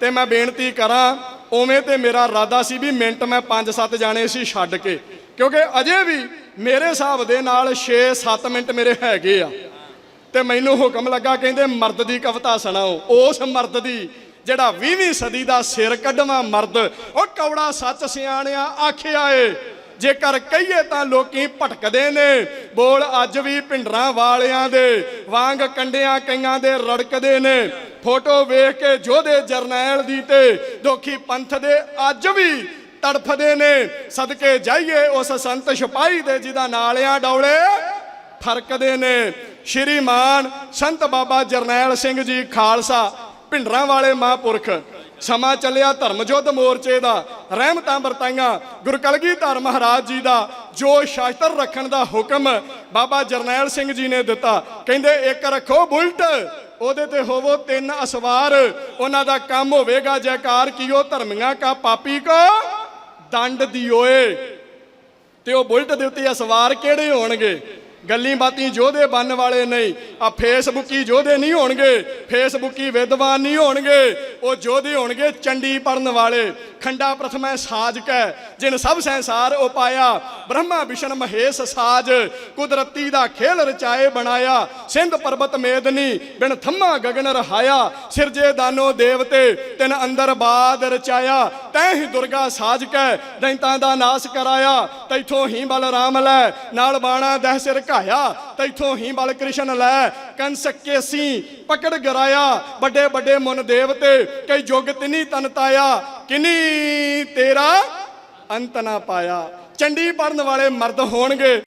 ਤੇ ਮੈਂ ਬੇਨਤੀ ਕਰਾਂ, ਉਵੇਂ ਤੇ ਮੇਰਾ ਇਰਾਦਾ ਸੀ ਵੀ ਮਿੰਟ ਮੈਂ 5-7 ਜਾਣੇ ਸੀ ਛੱਡ ਕੇ। ਕਿਉਂਕਿ ਅਜੇ ਵੀ ਮੇਰੇ ਹਿਸਾਬ ਦੇ ਨਾਲ 6-7 ਮਿੰਟ ਮੇਰੇ ਹੈਗੇ ਆ। ਤੇ ਮੈਨੂੰ ਹੁਕਮ ਲੱਗਾ ਕਹਿੰਦੇ ਮਰਦ ਦੀ ਕਵਿਤਾ ਸੁਣਾਓ। ਉਸ ਮਰਦ ਦੀ ਜਿਹੜਾ 20ਵੀਂ ਸਦੀ ਦਾ ਸਿਰ ਕੱਢਵਾ ਮਰਦ, ਉਹ ਕੌੜਾ ਸੱਚ ਸਿਆਣਿਆ ਆਖਿਆ ਏ। ਜੇਕਰ ਕਹੀਏ ਤਾਂ ਲੋਕੀ ਭਟਕਦੇ ਨੇ। ਬੋਲ ਅੱਜ ਵੀ ਪਿੰਡਰਾਂ ਵਾਲਿਆਂ ਦੇ, ਵਾਂਗ ਕੰਡਿਆਂ ਕਈਆਂ ਦੇ ਰੜਕਦੇ ਨੇ। ਫੋਟੋ ਵੇਖ ਕੇ ਜੋਧੇ ਜਰਨੈਲ ਦੀ ਤੇ ਦੋਖੀ ਪੰਥ ਦੇ ਅੱਜ ਵੀ ਤੜਫਦੇ ਨੇ। ਸਦਕੇ ਜਾਈਏ ਉਸ ਸੰਤ ਸਿਪਾਹੀ ਦੇ ਜਿਹਦਾ ਨਾਲਿਆਂ ਡੌਲੇ ਫਰਕਦੇ ਨੇ। ਸ਼੍ਰੀਮਾਨ ਸੰਤ ਬਾਬਾ ਜਰਨੈਲ ਸਿੰਘ ਜੀ ਖਾਲਸਾ, ਭਿੰਡਰਾਂ ਵਾਲੇ ਮਹਾਂਪੁਰਖ, ਸਮਾਂ ਚੱਲਿਆ ਧਰਮ ਯੁੱਧ ਮੋਰਚੇ ਦਾ। ਰਹਿਮਤਾਂ ਵਰਤਾਈਆਂ ਗੁਰੂ ਕਲਗੀਧਰ ਮਹਾਰਾਜ ਜੀ ਦਾ। ਜੋ ਸ਼ਾਸਤਰ ਰੱਖਣ ਦਾ ਹੁਕਮ ਬਾਬਾ ਜਰਨੈਲ ਸਿੰਘ ਜੀ ਨੇ ਦਿੱਤਾ। ਕਹਿੰਦੇ, ਇੱਕ ਰੱਖੋ ਬੁਲਟ। ਉਹਦੇ ਤੇ ਹੋਵੋ ਤਿੰਨ ਅਸਵਾਰ। ਉਹਨਾਂ ਦਾ ਕੰਮ ਹੋਵੇਗਾ ਜੈਕਾਰ, ਕੀਓ ਧਰਮੀਆਂ ਕਾ ਪਾਪੀ ਕੋ ਦੰਡ ਦਿਓਏ। ਤੇ ਉਹ ਬੁਲਟ ਦੇ ਉੱਤੇ ਅਸਵਾਰ ਕਿਹੜੇ ਹੋਣਗੇ? ਗੱਲੀ ਬਾਤੀ ਜੋਧੇ ਬੰਨ ਵਾਲੇ ਨਹੀਂ ਆ ਫੇਸਬੁੱਕੀ ਜੋਧੇ ਨਹੀਂ ਹੋਣਗੇ, ਫੇਸਬੁੱਕੀ ਵਿਦਵਾਨ ਨਹੀਂ ਹੋਣਗੇ। ਉਹ ਜੋਧੇ ਹੋਣਗੇ ਚੰਡੀ ਪੜਨ ਵਾਲੇ। ਖੰਡਾ ਪ੍ਰਥਮੈ ਸਾਜ ਕੈ ਜਿਨ ਸਭ ਸੰਸਾਰ ਉਪਾਇਆ ਬ੍ਰਹਮਾ, ਵਿਸ਼ਨ, ਮਹੇਸ਼, ਸਾਜ। ਕੁਦਰਤੀ ਦਾ ਖੇਲ ਰਚਾਏ, ਬਣਾਇਆ। ਸਿੰਧ ਪਰਬਤ ਮੇਦਨੀ, ਬਿਨ ਥੰਮਾ ਗਗਨ ਰਹਾਇਆ। ਸਿਰਜੇ ਦਾਨੋ ਦੇਵਤੇ, ਤਿਨ ਅੰਦਰ ਬਾਦ ਰਚਾਇਆ। ਤੈ ਹੀ ਦੁਰਗਾ ਸਾਜ ਕੈ ਦੈਂਤਾਂ ਦਾ ਨਾਸ ਕਰਾਇਆ। ਤੈਥੋਂ ਹੀ ਬਲ ਰਾਮ ਲੈ, ਨਾਲ ਬਾਣਾ ਦਹਿ ਸਿਰ ਘਾਇਆ। ਤੈਥੋਂ ਹੀ ਬਲ ਕ੍ਰਿਸ਼ਨ ਲੈ। ਕੰਸ ਕੇਸੀ ਪਕੜ ਗਰਾਇਆ। ਵੱਡੇ ਵੱਡੇ ਮਨ ਦੇਵਤੇ ਕਈ ਜੁਗ ਤਿਨੀ ਤਨ ਤਾਇਆ। ਕਿਨੀ ਤੇਰਾ ਅੰਤ ਨਾ ਪਾਇਆ। ਚੰਡੀ ਪੜਨ ਵਾਲੇ ਮਰਦ ਹੋਣਗੇ।